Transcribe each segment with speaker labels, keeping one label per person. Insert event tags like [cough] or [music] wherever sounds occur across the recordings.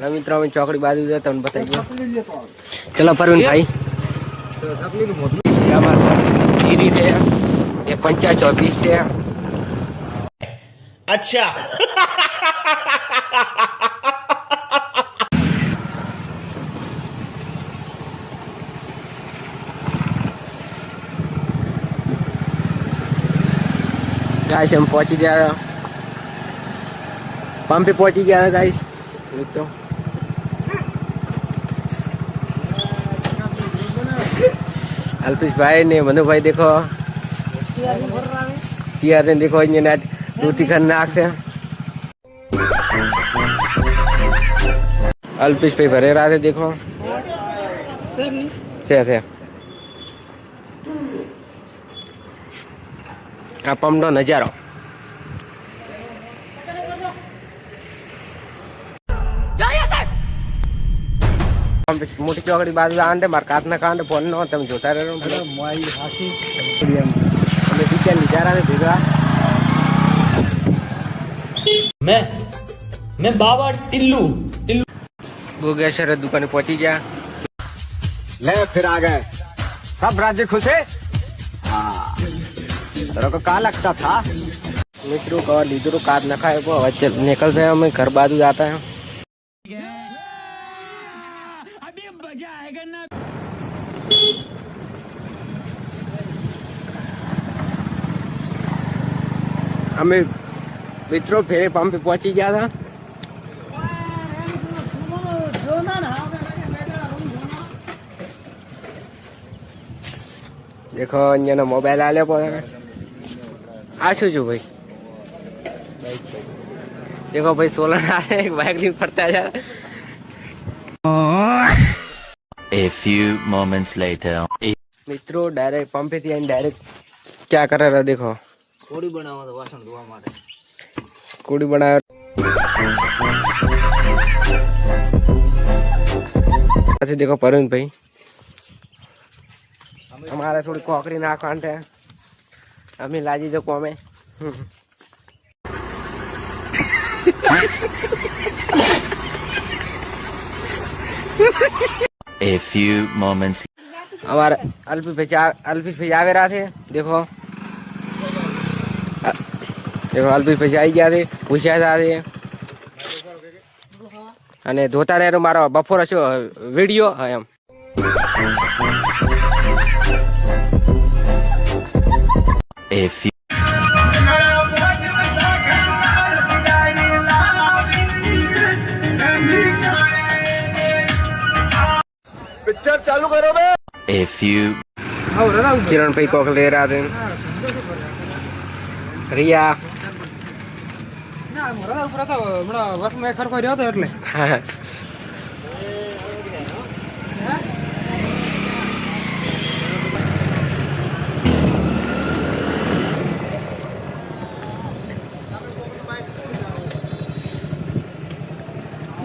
Speaker 1: Kami trauma mencokri baju juga, teman, baterai. Coba perun kah?
Speaker 2: Siapa?
Speaker 1: Guys, kami panti jala. Pumpi panti jala, guys. Itu. અલ્પેશભાઈ ને મનુભાઈ દેખો. તિયાર દેખો, અહીંયા દૂધી ખાન નાખશે. અલ્પેશભાઈ ભરેરા છે, દેખો. છે છે. આ પમનો નજારો. મોટી ચોકડી બાજુ આંડે માર કાતના કાંડે ફોન નો તમે જોતા રહો મોબાઈલ હાસી અમે ટીચર લીધા ને ભેગા
Speaker 2: मैं मैं बाबा टिल्लू टिल्लू
Speaker 1: ભોગેશ્વર દુકાને પહોંચી ગયા
Speaker 3: ले फिर आ गए सब राज्य खुश है हाँ तेरे को कहा लगता था
Speaker 1: મિત્રો કવા લીધું કાત નખાય પણ વચ્ચે નીકળશે અમે ઘર બાજુ જાતા હે અમે મિત્રો ફેરે પંપે પહોંચી ગયા હતા. દેખો, અહીંયાનો મોબાઈલ આલ્યો પણ આ શું છું ભાઈ? દેખો ભાઈ સોલર આલે બાઇક લઈને ફરતા છે
Speaker 4: A few moments later.
Speaker 1: મિત્રો ડાયરેક્ટ પંપેથી આવીને ડાયરેક્ટ ક્યાં કરે રહ્યા દેખો
Speaker 2: કોડી બનાવો તો વાસણ ધોવા માટે
Speaker 1: કુડી બનાવે પછી દેખો પરુણ ભાઈ અમારે થોડી કોકરી નાખવાની છે અમે લાજી દો કોમે
Speaker 4: A few moments.
Speaker 1: हमारा अल्फी भेजा अल्फी भेजावे रहा थे देखो अ- देखो અલ્પી પછી આવી ગયા છે પૂછ્યા હતા છે અને ધોતા રહે મારો બપોર હશો વિડીયો હા એમ
Speaker 4: A few.
Speaker 3: ચાલુ કરો બે.
Speaker 4: એ ફ્યુ
Speaker 1: કિરણ ભાઈ કોક લે રહ્યા છે રિયા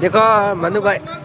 Speaker 1: દેખો મનુભાઈ.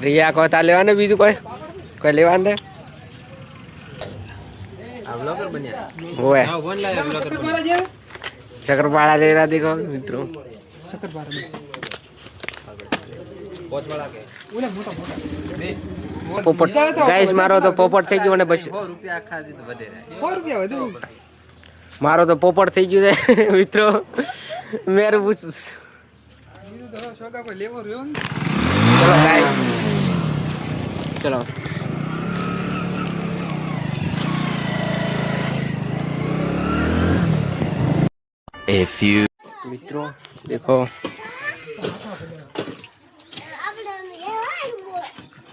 Speaker 1: રિયા કોઈ તાર લેવાનું બીજું કોઈ? કોઈ લેવાનું છે ચક્રપાળા લઈ રહ્યા દેખો મિત્રો. પોપટ. ગાઈસ મારો તો પોપટ થઈ ગયો અને પછી મારો તો પોપટ થઈ ગયું છે [laughs] મિત્રો. મેર પૂછું ચલો.
Speaker 4: A few.
Speaker 1: મિત્રો દેખો.